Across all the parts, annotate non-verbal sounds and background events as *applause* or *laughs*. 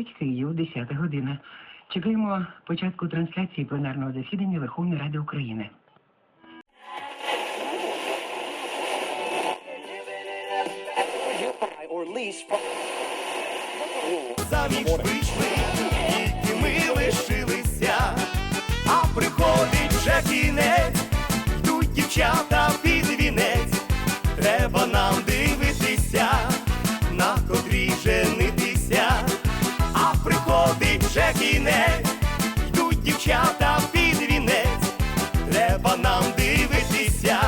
Говорить Київ, 10 година. Чекаємо початку трансляції пленарного засідання Верховної Ради України. Заміж вийшли, тільки ми лишилися, а приходить вже кінець, йдуть дівчата під вінець, треба нам дивитися, на котрій женитися, вже йдуть дівчата під вінець, треба нам дивитися,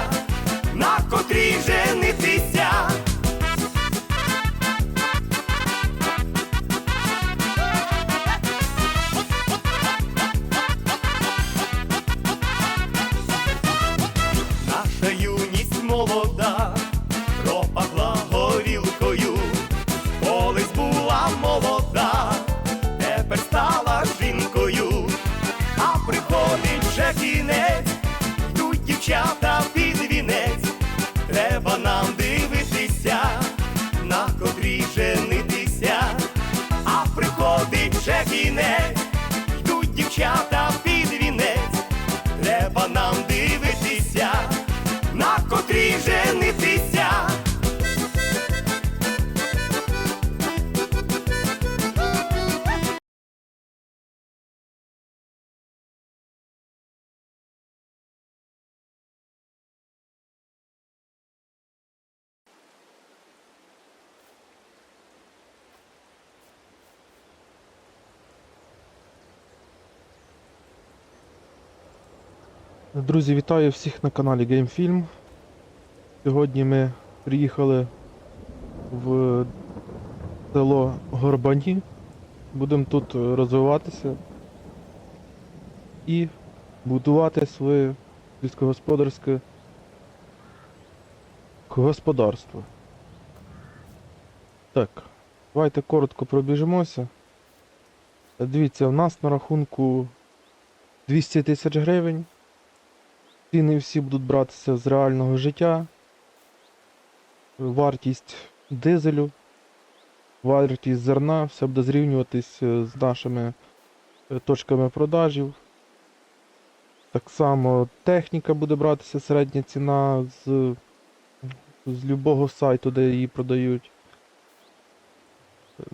на котрій женитися. Друзі, вітаю всіх на каналі GameFilm. Сьогодні ми приїхали в село Горбані. Будемо тут розвиватися і будувати своє сільськогосподарське господарство. Так, давайте коротко пробіжимося. Дивіться, в нас на рахунку 200 тисяч гривень. Ціни всі будуть братися з реального життя. Вартість дизелю, вартість зерна, все буде зрівнюватись е, з нашими е, точками продажів. Так само техніка буде братися середня ціна з, з любого сайту, де її продають.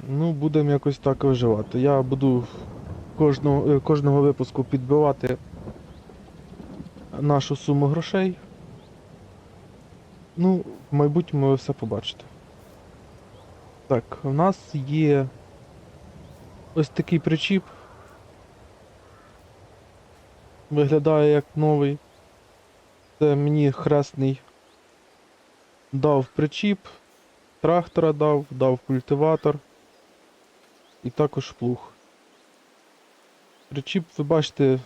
Ну, будемо якось так виживати. Я буду кожного, е, кожного випуску підбивати нашу суму грошей. Ну, в майбутньому ви все побачите. Так, у нас є ось такий причіп. Виглядає як новий. Це мені хресний дав причіп, трактора дав, дав культиватор і також плуг. Причіп, ви бачите,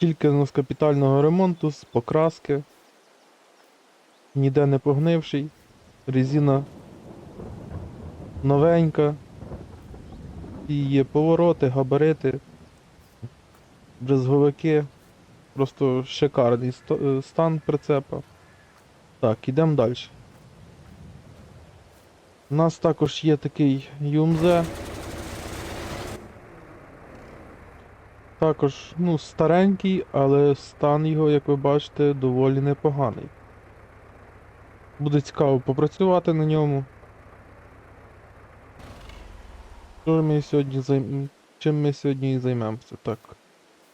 тільки ну, з капітального ремонту, з покраски. Ніде не погнивший. Резина новенька. І є повороти, габарити, брезговики. Просто шикарний е, стан прицепа. Так, ідемо далі. У нас також є такий ЮМЗ. Також, ну, старенький, але стан його, як ви бачите, доволі непоганий. Буде цікаво попрацювати на ньому. Що ми сьогодні займ... Чим ми сьогодні і займемося? Так.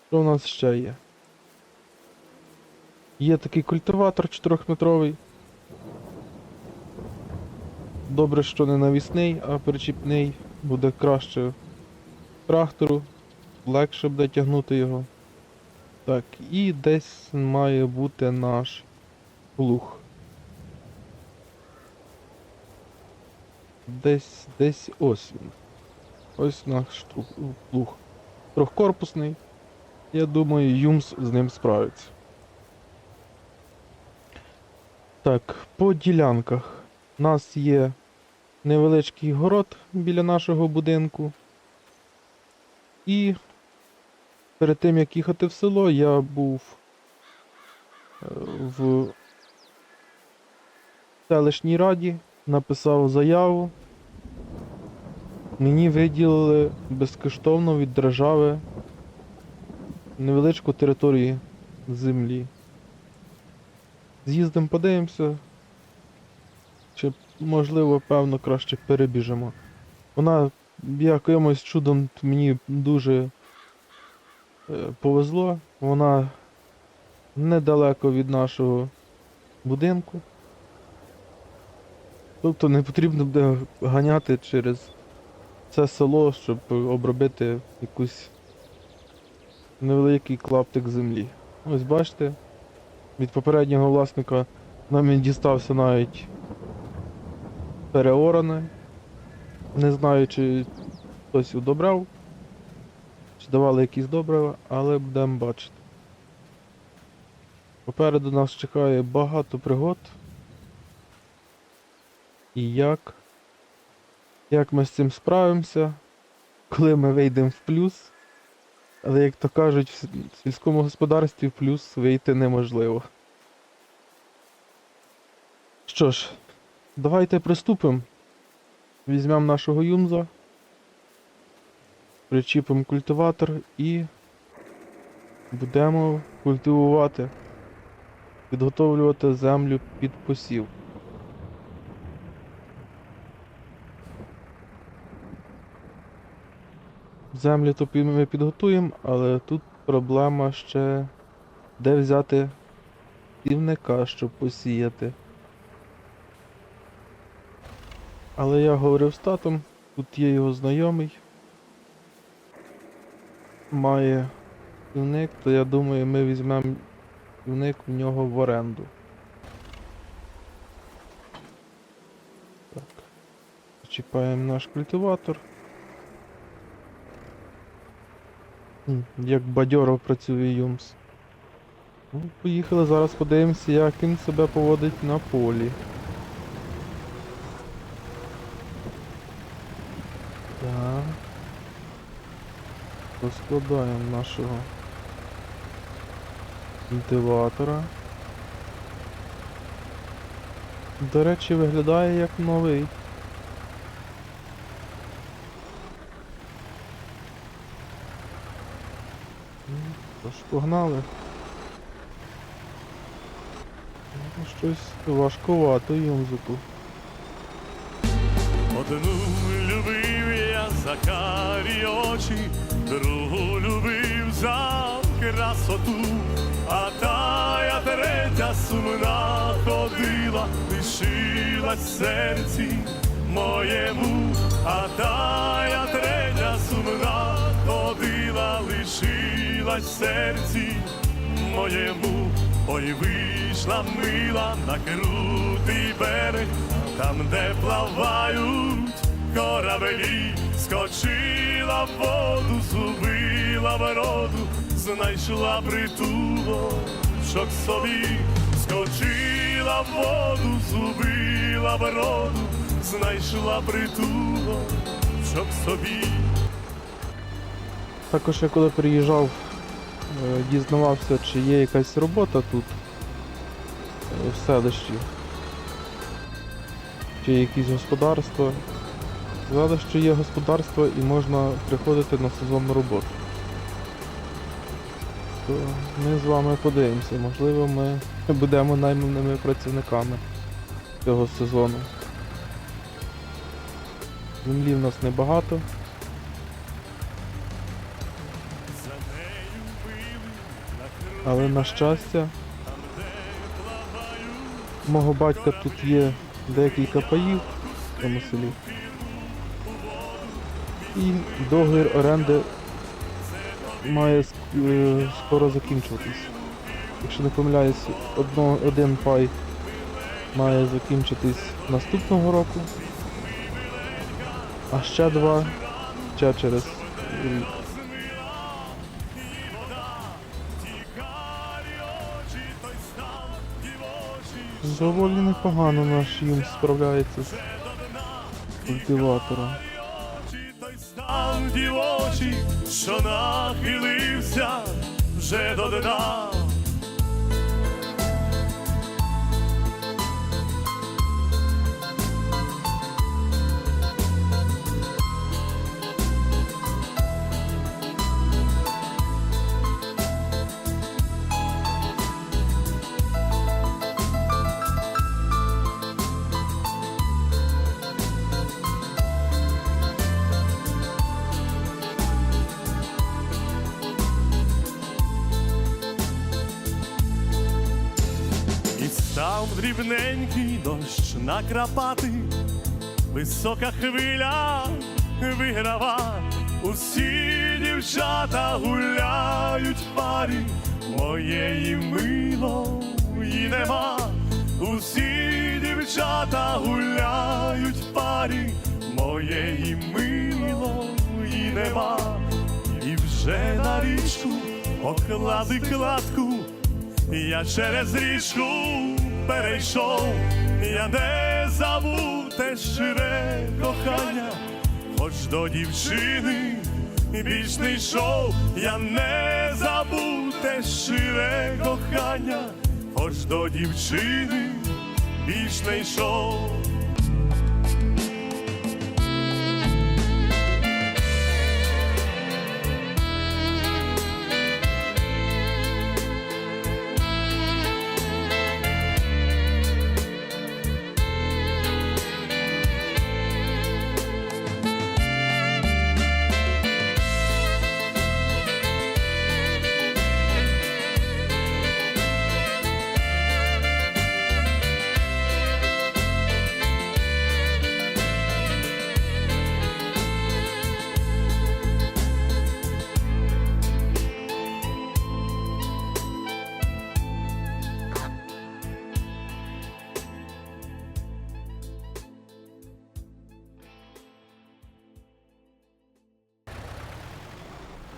Що у нас ще є? Є такий культиватор 4-метровий. Добре, що не навісний, а причіпний буде краще трактору легше буде тягнути його. Так, і десь має бути наш плуг. Десь десь ось він. Ось наш плуг. Трьохкорпусний. Я думаю, Юмс з ним справиться. Так, по ділянках. У нас є невеличкий город біля нашого будинку. І перед тим як їхати в село, я був е, в селищній раді, написав заяву Мені виділили безкоштовно від держави невеличку територію землі. З'їздимо, подивимося. Чи, можливо, певно, краще перебіжимо. Вона якимось чудом мені дуже повезло. Вона недалеко від нашого будинку. Тобто не потрібно буде ганяти через це село, щоб обробити якусь невеликий клаптик землі. Ось бачите, від попереднього власника нам він дістався навіть переорений. Не знаю, чи хтось удобрав, давали якісь добрива, але будемо бачити. Попереду нас чекає багато пригод. І як? Як ми з цим справимося, коли ми вийдемо в плюс. Але як то кажуть, в сільському господарстві в плюс вийти неможливо. Що ж, давайте приступимо. Візьмемо нашого юмза, причіпимо культиватор і будемо культивувати, підготовлювати землю під посів. Землю то ми підготуємо, але тут проблема ще де взяти півника, щоб посіяти. Але я говорив з татом, тут є його знайомий. Має півник, то я думаю, ми візьмемо півник в нього в оренду. Так. Чіпаємо наш культиватор. Як бадьоро працює Юмс. Ну, поїхали зараз подивимося, як він себе поводить на полі. Так. Розкладаємо нашого культиватора. До речі, виглядає як новий. Тож погнали. Ну, Щось важкувато юмзику. Одну любив я за карі очі, другу любив за красоту, а тая третя сумна ходила, лишилась серці моєму, а тая третя сумна ходила, лишилась серці моєму, ой вийшла мила на крутий берег, там, де плавають корабелі, скочила в воду, зубила вроду, знайшла притулок собі, скочила в воду, зубила вроду, знайшла притулок собі. Також я коли приїжджав, е, дізнавався, чи є якась робота тут е, в селищі. Чи якісь господарства. Сказали, що є господарство і можна приходити на сезонну роботу. То ми з вами подивимося, можливо ми будемо найманими працівниками цього сезону. Землі в нас небагато. Але на щастя, мого батька тут є декілька паїв в цьому селі. І договір оренди має е, скоро закінчуватись. Якщо не помиляюсь, одно, один пай має закінчитись наступного року, а ще два ще через рік. Доволі непогано наш їм справляється з культиватором. Очі дівочі, що нахилився вже до дна. Дощ накрапати, висока хвиля виграва, усі дівчата гуляють в парі, моєї милої нема, усі дівчата гуляють в парі, моєї милої нема, і вже на річку поклади кладку. Я через річку перейшов, я не забув те щире кохання, хоч до дівчини більш не йшов, я не забув те щире кохання, хоч до дівчини більш не йшов.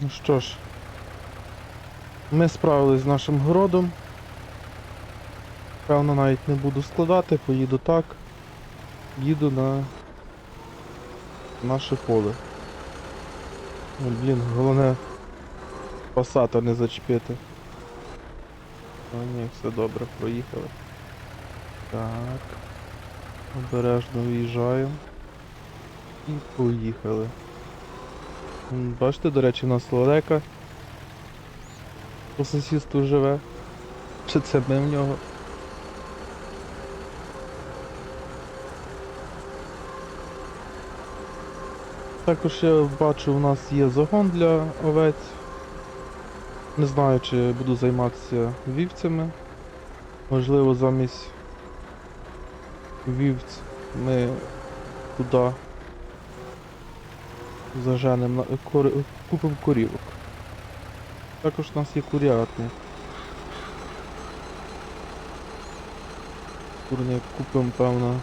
Ну що ж, ми справились з нашим городом. Певно, навіть не буду складати, поїду так. Їду на наше поле. Ой, блін, головне пасата не зачепити. О, ні, все добре, проїхали. Так. Обережно виїжджаємо. І поїхали. Бачите, до речі, у нас лелека по сусідству живе. Чи це ми в нього? Також я бачу, у нас є загон для овець. Не знаю, чи буду займатися вівцями. Можливо, замість вівць ми туди заженемо на кори... купимо корівок. Також у нас є курятник. Курник купимо, певно,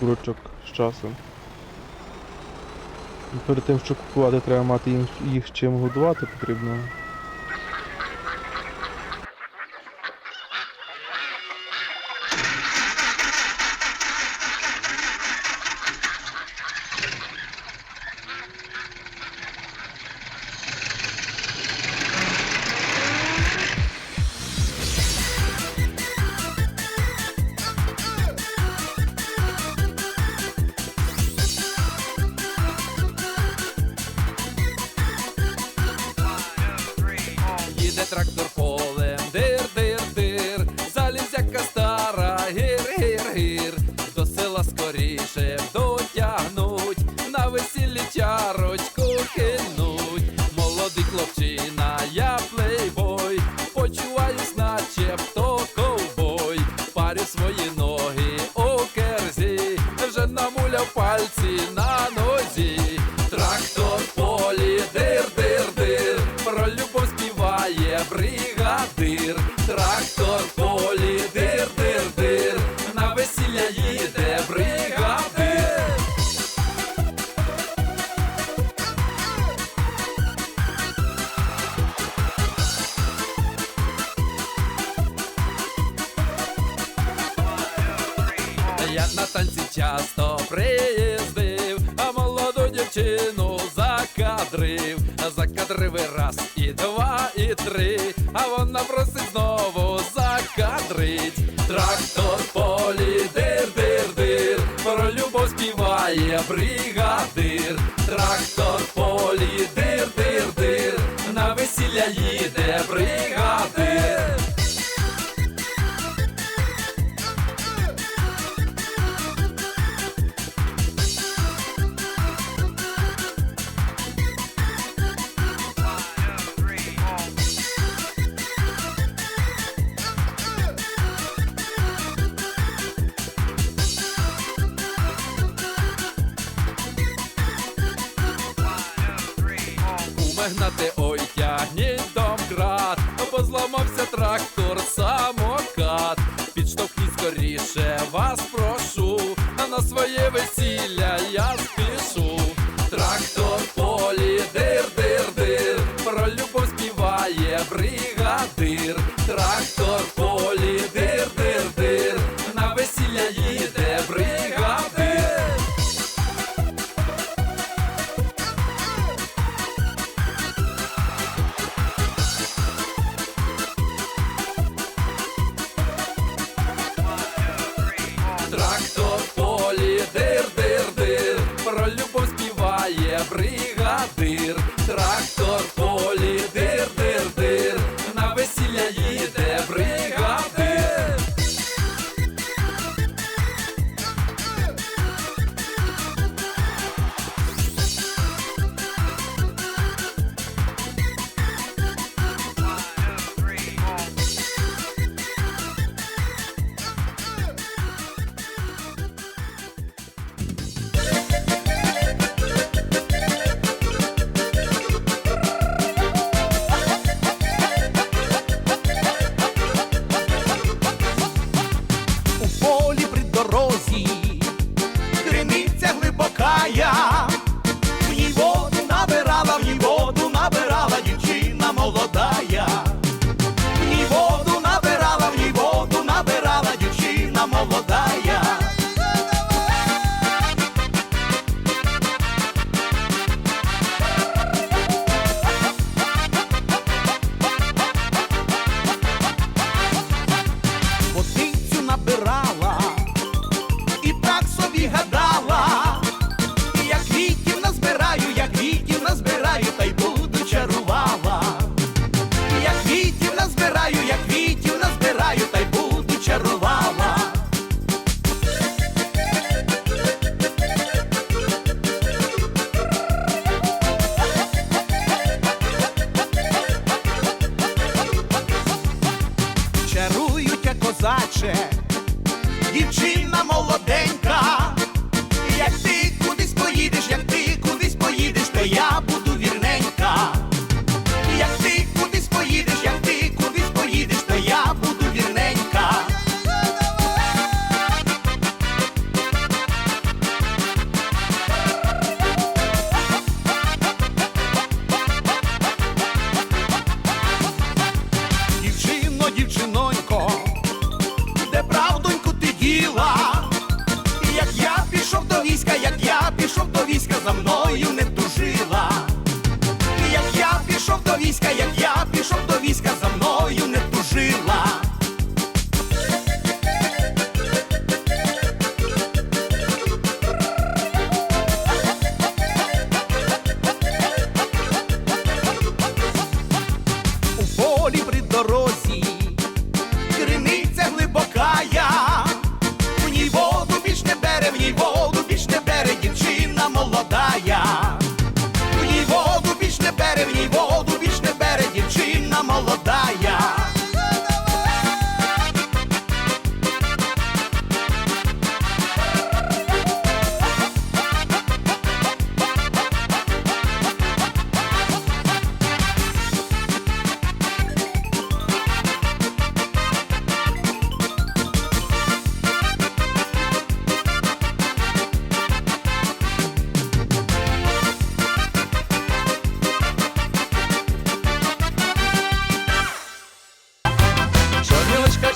курочок з часом. Перед тим, що купувати, треба мати їх чим годувати потрібно. Пальці на нозі. Закадрив, закадрив і раз, і два, і три, а вона просить знову закадрить. Трактор полі, дир, дир, дир, про любов співає бригадир. Як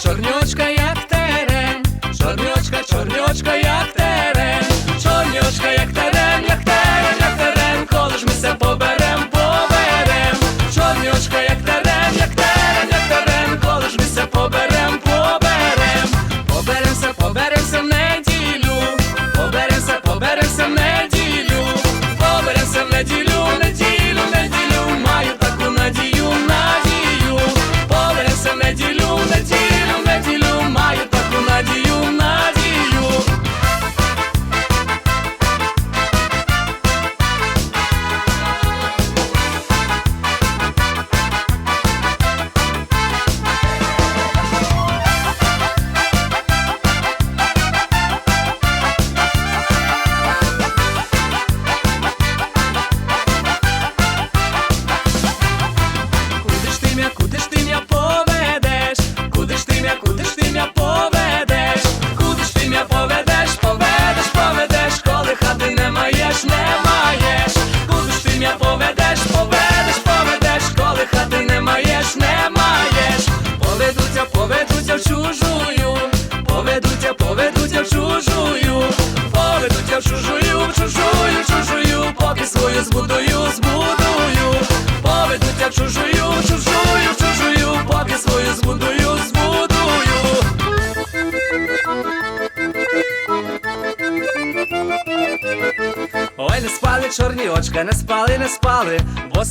Sorniosa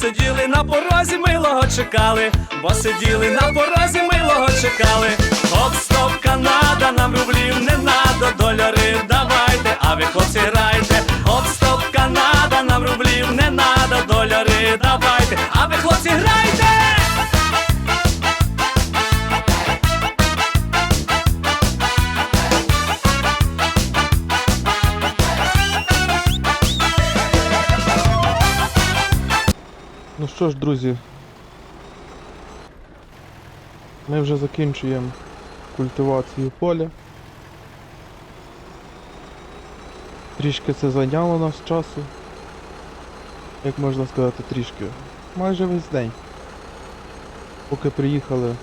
сиділи на порозі, милого чекали, бо сиділи на порозі, милого чекали. Хоп, стоп, Канада, нам рублів не надо, доляри давайте, а ви хлопці грайте. Хоп, стоп, Канада, нам рублів не надо, доляри давайте, а ви хлопці грайте. Що ж, друзі, ми вже закінчуємо культивацію поля. Трішки це зайняло нас часу. Як можна сказати, трішки. Майже весь день. Поки приїхали,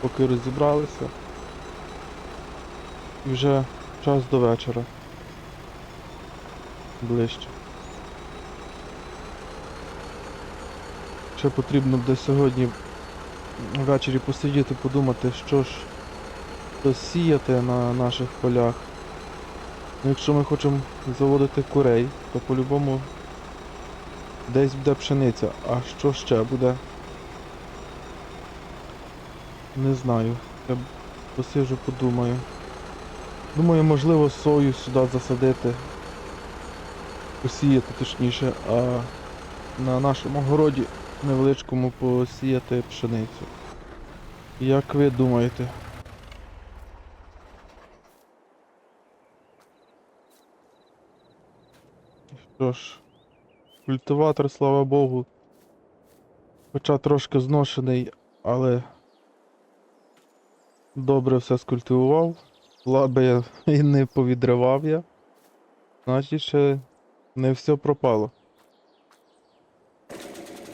поки розібралися. І вже час до вечора. Ближче. Ще потрібно буде сьогодні ввечері посидіти, подумати, що ж сіяти на наших полях. Ну, якщо ми хочемо заводити курей, то по-любому десь буде пшениця. А що ще буде? Не знаю. Я посижу, подумаю. Думаю, можливо, сою сюди засадити. Посіяти точніше, а на нашому городі невеличкому посіяти пшеницю. Як ви думаєте? Що ж, культиватор, слава Богу. Хоча трошки зношений, але добре все скультивував. Лаби я *laughs* і не повідривав я. Значить ще не все пропало.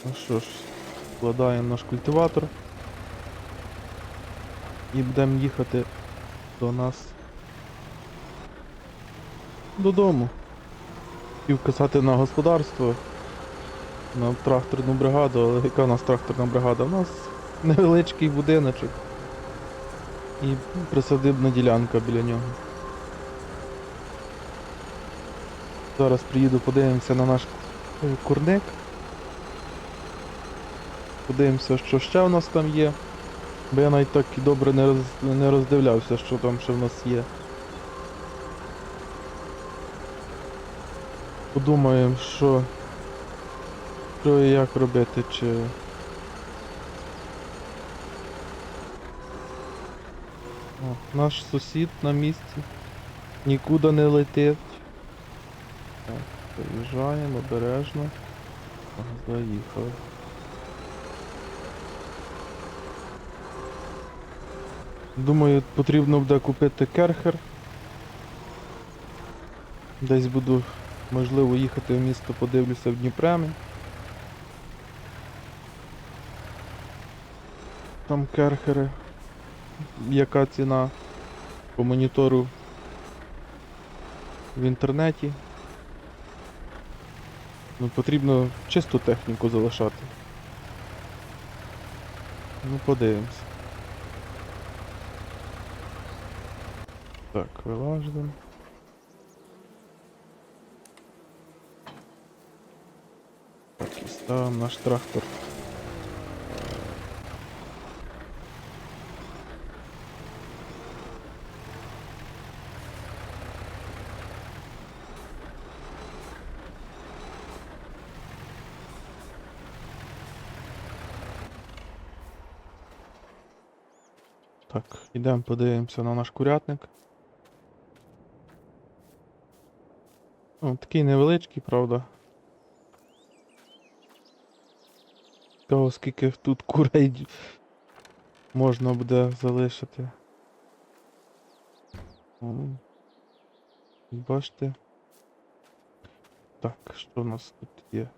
Ну що ж, складаємо наш культиватор. І будемо їхати до нас додому. Хотів казати на господарство, на тракторну бригаду, але яка у нас тракторна бригада? У нас невеличкий будиночок і присадибна ділянка біля нього. Зараз приїду, подивимося на наш е, курник. Подивимося, що ще в нас там є. Бо я навіть так і добре не, роз, не роздивлявся, що там ще в нас є. Подумаємо, що, що і як робити, чи. О, наш сусід на місці. Нікуди не летить. Так, заїжджаємо обережно. Заїхали. Думаю, потрібно буде купити керхер. Десь буду, можливо, їхати в місто, подивлюся в Дніпремі. Там керхери. Яка ціна по монітору в інтернеті. Ну, потрібно чисту техніку залишати. Ну, подивимось. Так, вилаждем. Так, і ставимо наш трактор. Так, ідемо подивимося на наш курятник. Ну, такий невеличкий, правда. Того, скільки тут курей можна буде залишити. Бачите. Так, що в нас тут є?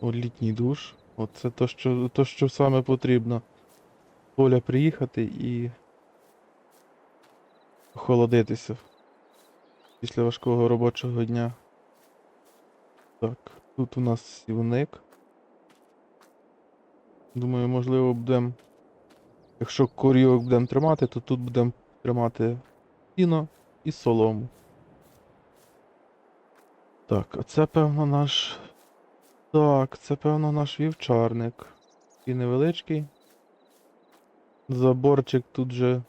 О, літній душ. Оце то, що, то, що саме потрібно. Поля приїхати і охолодитися після важкого робочого дня. Так, тут у нас сівник. Думаю, можливо, будемо. Якщо корівок будемо тримати, то тут будемо тримати сіно і солому. Так, а це певно наш. Так, це певно наш вівчарник. І невеличкий. Заборчик тут же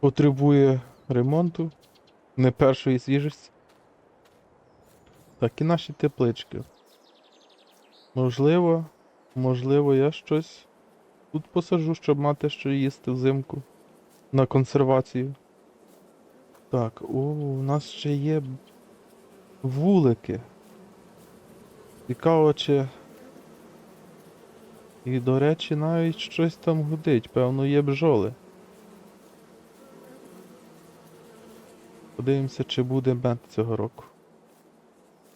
потребує ремонту. Не першої свіжості. Так, і наші теплички. Можливо, можливо, я щось тут посаджу, щоб мати що їсти взимку. На консервацію. Так, о, у нас ще є вулики. Цікаво, чи. І, до речі, навіть щось там гудить, певно, є бджоли. Подивимося, чи буде мед цього року.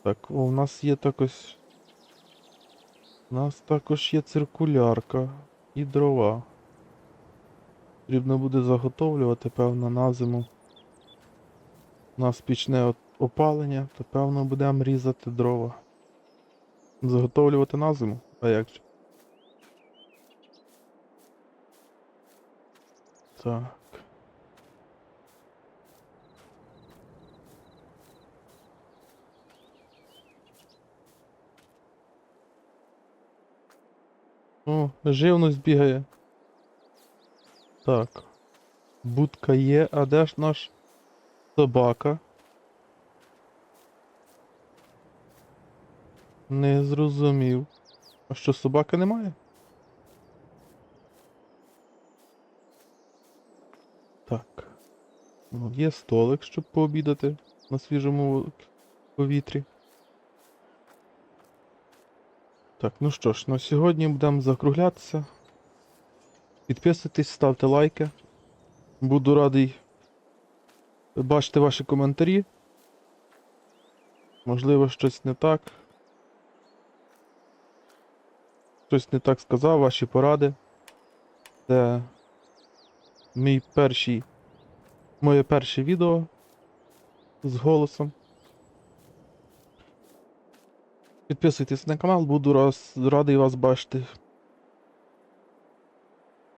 Так, о, у нас є також. У нас також є циркулярка і дрова. Потрібно буде заготовлювати, певно, на зиму. У нас пічне опалення, то певно будемо різати дрова. Заготовлювати на зиму? А як же? Так. О, живність бігає. Так. Будка є, а де ж наш собака? Не зрозумів. А що, собаки немає? Так. Ну, є столик, щоб пообідати на свіжому повітрі. Так, ну що ж, на сьогодні будемо закруглятися. Підписуйтесь, ставте лайки. Буду радий бачити ваші коментарі. Можливо, щось не так. Щось не так сказав, ваші поради. Це мій перший, моє перше відео з голосом. Підписуйтесь на канал, буду раз, радий вас бачити